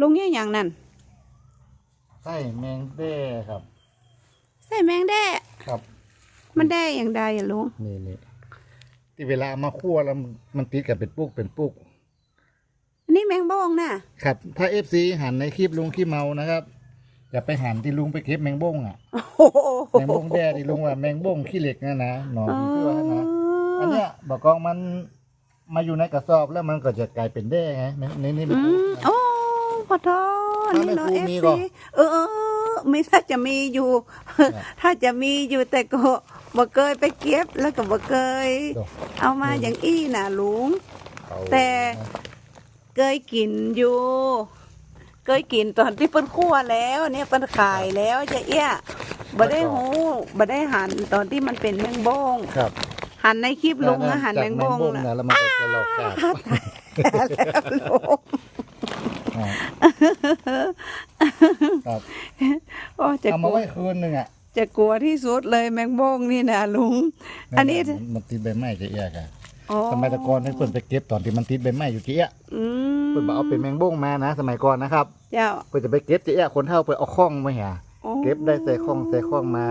ลุงเนี่ยอย่างนั้นไส้แมงแด้ครับ ใส่แมงแด้ ครับ มันได้อย่างใดอะลุงนี่นี่ที่เวลาเอามาคั่วแล้วมันมันติดกับเป็นปุกเป็นปุก อันนี้แมงบ้องน่ะ ครับ ถ้าเอฟซีหันในคลิปลุงขี้เมานะครับอย่าไปหันที่ลุงไปเก็บแมงบ้งอะ โอ้โหแมงบ้งแด้ที่ลุงว่าแมงบ้งขี้เหล็กนะนะหนอนผีเสื้อนะอันเนี้ยบอกกองมันมาอยู่ในกระสอบแล้วมันก็จะกลายเป็นแด้ไงนี่นี่นี่อืเป็นปุกมนะ โอ้ ขอโทษถ้านี่เนาะไม่เอฟมีซีก็เออเออเออไม่ถ้าจะมีอยู่ ถ้าจะมีอยู่แต่ก็บ่เคยไปเก็บแล้วก็บ่เคยดอกเอามาอย่างอี้น่ะลุงเขาแต่เคยกินอยู่เคยกินตอนที่เปิ้นคั่วแล้ว เนี่ยเปิ้นขายแล้วจะเอี้ยบ่ได้หูบ่ได้หันตอนที่มันเป็นแมงบ้งครับ หันในคลิปลุงอะหันจากแมงบ้งนะนะแล้วมันก็จะหลอกกาบแล้วลุงอ่า ครับโอ้จะเอากมาลัวไว้คืนหนึ่งอะจะกลัวที่สุดเลยแมงบ้งนี่นะลุง อันนี้มัมันติดใบไม้จะเอี้ยกันอ๋อสมัยแตะกอนให้เพิ่นไปเก็บตอนที่มันติดใบไม้อยู่เจี๊ยอืมเพิ่นบอกเอาเป็นแมงบ้งมานะ สมัยก่อนนะครับเจ้าเพิ่นจะไปเก็บเจี๊ยคนเท่าไปเอาข้องมาหาอ๋อ เก็บได้ใส่ข้องใส่ข้องมา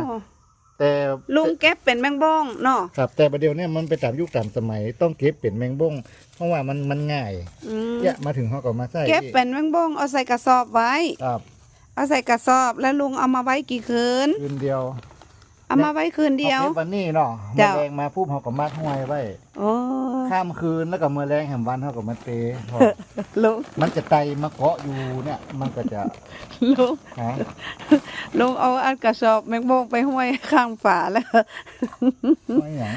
แต่ลุงเก็บเป็นแมงบ้งเนาะครับ แต่ประเดี๋ยวเนี้มันไปตามยุคตามสมัยต้องเก็บเป็นแมงบ้งเพราะว่ามันมันง่ายอืมเนี่ยมาถึงเขาก็มาใส่เก็บเป็นแมงบ้งเอาใส่กระสอบไว้ครับเอาใส่กระสอบแล้วลุงเอามาไว้กี่คืนคืนเดียว เอามาไว้คืนเดียวอาก็บวันนี้เนาะเจ้าแมลงมาปุ๊บเขาก็มัดห้อยไว้โอ้ข้ามคืนแล้วก็เมื่อแรงแห่งวันเขาก็มาเตะพอลุงมันจะไตมาเกาะอยู่เนี่ย มันก็จะลุงหาลุงเอาอันกระสอบแมงบ้งไปห้อยข้างฝาแล้วไม่อย่าง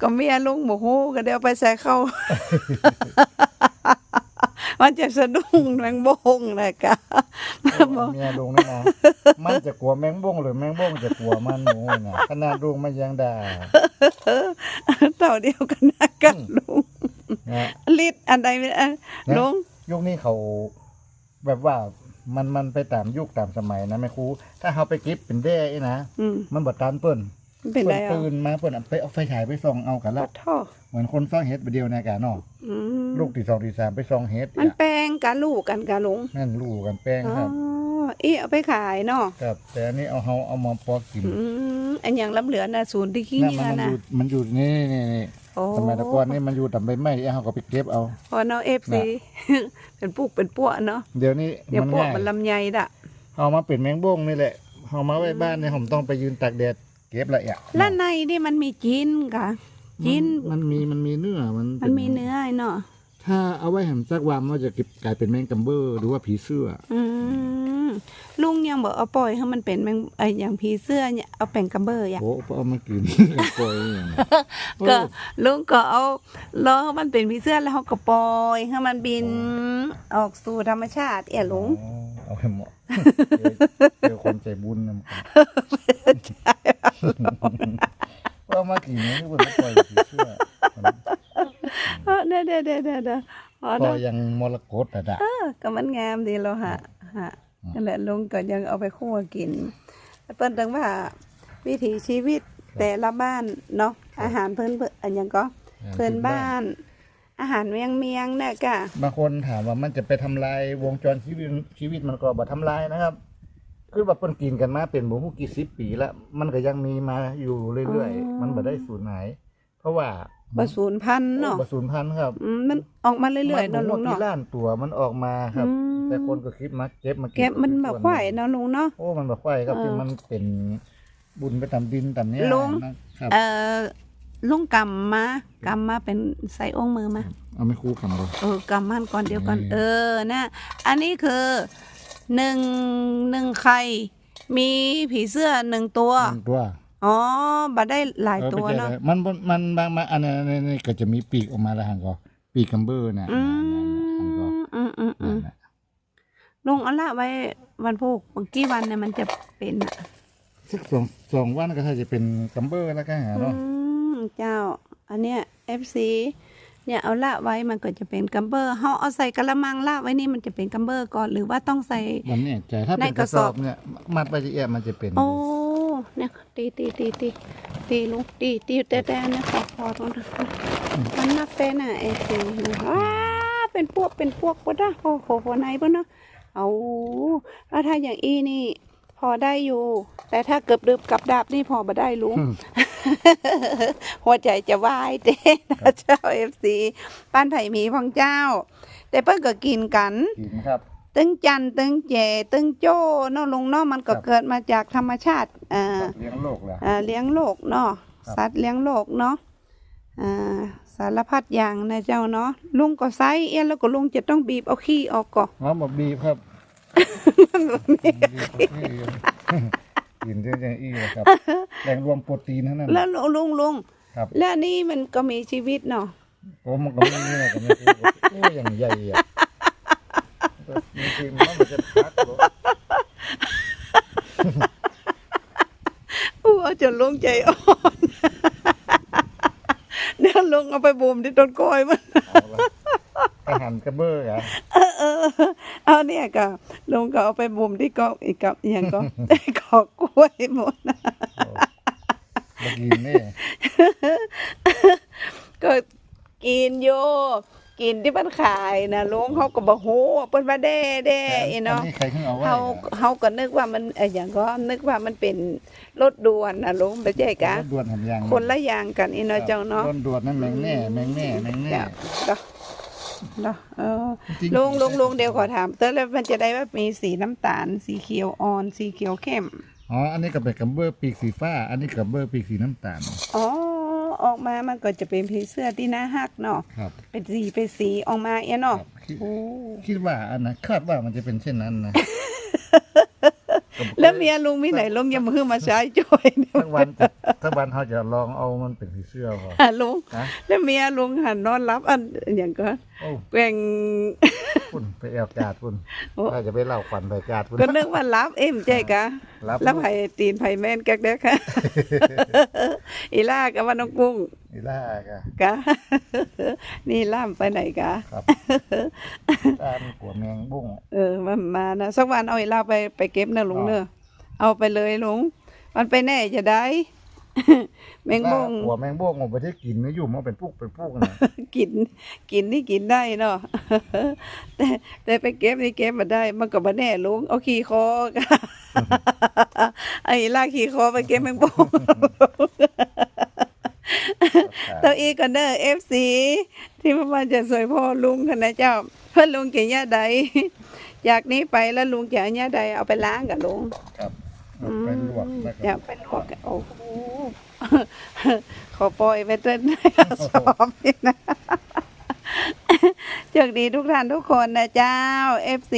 ก็เมียลุงบอกโหก็เดี๋ยวไปใส่เข้า มันจะสะดุ้งแมงบงนะกะเมียลุงนี่นะมันจะกลัวแมงบ้งหรือแมงบ้งจะกลัวมันหนูนะขนาดลุงมันยังด่าเต่าเดียวกันนะกันลุงนะลิดอันใดไม่อันนะลุงยุคนี้เขาแบบว่ามันมันไปตามยุคตามสมัยนะแม่ครูถ้าเขาไปเก็บเป็นแด้ไอ้นะอืมมันบดตานเปิ้นมันเป็นไรเปิ้นอะตื่นมาเปิ้นเอาไปเอาไฟฉายไปส่องเอากันขแล้อวโทษเหมือนคนซ่องเฮ็ดไปเดียวในกาเนาะอืม ลูกที่สองที่สามไปส่องเฮ็ดมันอะแปลงกันลูกกันกะลุงนั่นลูกกันแป้งอ๋อครับอีเอาไปขายเนาะครับ แต่อันนี้เอาเฮาเอามาปอกกินอืมอันอย่างล้ำเหลือน่ะศูนย์ที่ขี้นั่นเงี้มันยมันอนะยู่มันอยู่นี่นี่นี่โอ้สมัยแตะกอนนี่มันอยู่ตามใบไม้เอาเขาก็ไปเก็บเอา พอเนาะเอฟซีเป็นปุกเป็นปั้วเนาะเดี๋ยวนี้เดี๋ยวมันพวกง่ายมันลำไยด่ะเอามาเป็นแมงบ้งนี่แหละเอามาไว้บ้านเนี่ยผมต้องไปยืนตากแดดเก็บละเอียดแล้วในนี่มันมีจิ้นกะจิ้นมันมีมันมีเนื้อมันมัเป็นมีเนื้อไอ้เนาะ ถ้าเอาไว้แหมสักวันมันจะกลายเป็นแมงกัมเบอร์หรือว่าผีเสื้ออืมลุงยังบอกเอาปล่อยให้มันเป็นแมงไออย่างผีเสื้อเนี่ยเอาแป่งกระเบอร์อย่างโอ้เอามากินปล่อยอย่างนี้ก็ลุงก็เอาล้อให้มันเป็นผีเสื้อแล้วเขาก็ปล่อยให้มันบินออกสู่ธรรมชาติเอี่ยลุงอ๋อเอาให้เหมาะเจอคนใจบุญนะมันเอามากินนี่คือมันปล่อยผีเสื้อ เออเด้อเด้อเด้อเด้อเด้ออ๋อปล่เด้ออยยังมรกตอะดะเออก็มันงามดีแล้วฮะฮะนั่นแหละลุงก็ยังเอาไปคั่วกินเปิ้นถึงว่า วิถีชีวิตแต่ละบ้านเนาะอาหารเพิ่นเพิ่นอันหยังก็เพิ่นบ้าน อาหารเมียงเมียงๆเนี่ยกะบางคนถามว่ามันจะไปทำลายวงจรชีวิตชีวิตมันก็บ่ทำลายนะครับ คือว่าเพิ่นกินกันมาเป็นบ่ฮู้กี่สิบปีแล้ว มันก็ยังมีมาอยู่เรื่อยๆ มันบ่ได้สูญหาย เพราะว่า บสูญพันธุ์เนาะบ่สูญพันธุ์ครับอืมมันออกมาเรื่อยๆมัเนาะลุงบ่เนาะกี่ล้านตัวมันออกมาครับอืมแต่คนก็คิดมาเก็บมากิแกะมันแบบควายเนาะลุงเนาะโอ้มันแบบควายครับเออที่มันเป็นบุญไปตามดินตามเนี้ยลุงนะครับเอ่อลุงกำมากำมาเป็นใส่องค์มือมาเอาไม่คู่กันเลยเออกำมันก่อนเดียวก่อนอืมเออนะอันนี้คือหนึ่งหนึ่งไข่มีผีเสื้อหนึ่งตัวหนึ่งตัว อ๋อบัดได้หลายเออตัวไปเจอเนาะเลยมันบ่มันบางมาอันนี้นนี่ก็จะมีปีกออกมาแล้วหันก็ปีกกัมเบอร์น่ะอืหันก็มอืมอืมอืมนั่นน่ะลุงเอาละไว้วันพุกกี่วันเนี่ยมันจะเป็นอะสักสองสองวันก็ถ้าจะเป็นกัมเบอร์แล้วก็หาอืเนาะมเจ้า อันเนี้ย FC เนี่ยเอาละไว้มันก็จะเป็นกัมเบอร์เฮาเอาใส่กระมังละไว้นี่มันจะเป็นกัมเบอร์ก่อนหรือว่าต้องใส่มันเนี่ยใจถ้าเป็นในกกระระสสออบบเนี่ยมัดไปจะเอียมันจะเป็นโอ้ เนี่ยตีตีตีตีตีลุงตีตีแต่แต่นะขอพอตรงนั้นมันนับเป็นอะเอซีนะว้าเป็นพวกเป็นพวกปะนะโอ้โหหัวไหนปะเนาะเอาแล้วถ้าอย่างอีนี่ พอได้อยู่ แต่ถ้าเกือบดึบกับดับนี่พอมาได้ลุงอืมหัวใจจะวายเด้นะเจ้าเอฟซีป้านไผ่หมีพองเจ้า แต่เปิ้นก็กินกันกินครับ ตึงจันตึงเจตึงโจ้เนาะลุงเนาะมันก็ครับ เกิดมาจากธรรมชาติอ่า เลี้ยงโลกแหละอ่าเลี้ยงโลกเนาะครับ สัตว์เลี้ยงโลกเนาะอ่าสารพัดอย่างนะเจ้าเนาะลุงก็ไซเอี้ยนแล้วก็ลุงจะต้องบีบเอาขี้ออกก่อนหอมบบีบครับบีบกินเยอะจังอี้เลยครับแหล่งรวมโปรตีนเท่านั้นแล้วลุงลุงลุงครับแล้วนี่มันก็มีชีวิตเนาะผมมันก็ไม่เนี่ยก็ไม่รู้โอ้อย่างใหญ่อะ มีทีมมันจะพักหรออู้เอาจนลุงใจอ่อนเดี๋ยวลุงเอาไปบ่มที่ต้นกล้วยมัน เอาละอาหารกระเบื้องอะเออเออเอาเนี่ยก็ลุงก็เอาไปบ่มที่กอกอีกกับอหย่างก็ กอกกล้วยหมดนะโอ้บักยินนี่ก็กินโย กินที่มันขายนะลุงเขาก็บอกโหเปิ้นว่าแด้แด้อีเนาะอันี้ใครเพิ่งเอาไว้เขาอะเขาก็นึกว่ามันเอออย่างก็นึกว่ามันเป็นรถด่วนนะลุงไปแจ้กะรถด่วนทำยางคนละอย่างกันอีเนาะเจ้าเนาะรถด่วนนั่นแมงแน่แมงแน่แมงแน่เจ้าก็เนาะเออจริงๆ ลุงลุงลุงเดี๋ยวขอถามเต้แล้วมันจะได้ว่ามีสีน้ำตาล สีเขียวอ่อน สีเขียวเข้มอ๋ออันนี้ก็เป็นกระเบื้องปีกสีฟ้า อันนี้กระเบื้องปีกสีน้ำตาลอ๋อ ออกมามันก็จะเป็นผีเสื้อที่น่าฮักเนาะครับเป็นสีเป็นสีออกมาเอี้ยเนาะครับคิดโอ้คิดว่าอันนะคาดว่ามันจะเป็นเช่นนั้นนะ แล้วเมียลุงมีไหนลุงยังมือมาใช้จ่อยเนี่ยทั้งวันจะทั้งวันเขาจะลองเอามันเป็นสีเสื้อพอหาลุงนะแล้วเมียลุงหันนอนรับอันอย่างก็โอ้แกว่ง คุณไปแอวกาดคุณโอ้ ถ้าจะไปเล่าขวัญไปกาดคุณก็นึกว่ารับเอ็มใจกะรับแล้วไผ่ตีนไผ่แม่นแก๊กเด้อค่ะ อีล่ากับว่าน้องกุ้งนี่ล่ากะกะ นี่ล่ามไปไหนกะ ครับตามกัวแมงบุ้ง เออมันมานะสักวันเอาอีล่าไปไปเก็บเนอะลุงอ๋อเนอะเอาไปเลยลุงมันไปแน่จะได้ แมงบงกัวแมงบุ้งผมไปที่กินไม่อยู่มันเป็นปุกเป็นปุกนะกิน กินนี่กินได้เนาะแต่แต่ไปเก็บนี่เก็บมาได้ มันก็มาแน่ลุงเอาขี่คอกะไอ้ล่าขี่คอไปเก็บแมงบงตัวอีกันเดอร์เอฟซีที่พมันจะสวยพ่อลุงกันนะเจ้าเพื่อนลุงเกี่ยใดจากนี้ไปแล้วลุงจะเอาเนี่ยใดเอาไปล้างกับลุงครับเอาไปลวกแล้วจะก็ไปลวกโอ้โห ขอปล่อยไปเต้นในกระสอบนี่นะโชคดีทุกท่านทุกคนนะเจ้า FC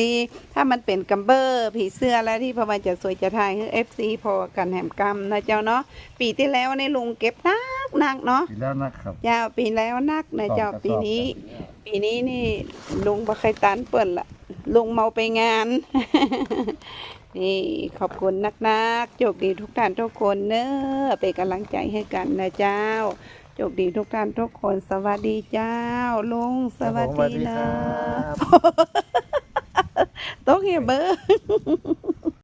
ถ้ามันเป็นกัมเบอร์ผีเสื้อแล้วที่พอมันจะสวยจะทายคือ FC พอกันแหมกรรมนะเจ้าเนาะปีที่แล้วนี่ลุงเก็บนักนักๆเนาะกินแล้วนะครับเจ้าปีแล้วนักนะเจ้าสองกระสอบปีนี้ ปีนี้นี่ลุงบะไคตันเปิ่นละลุงเมาไปงาน นี่ขอบคุณนักๆโชคดีทุกท่านทุกคนเนอะเป็นกำลังใจให้กันนะเจ้าโชคดีทุกท่านทุกคนสวัสดีเจ้า ลุงสวัสดีนะครับโต๊ะเฮียเบอร์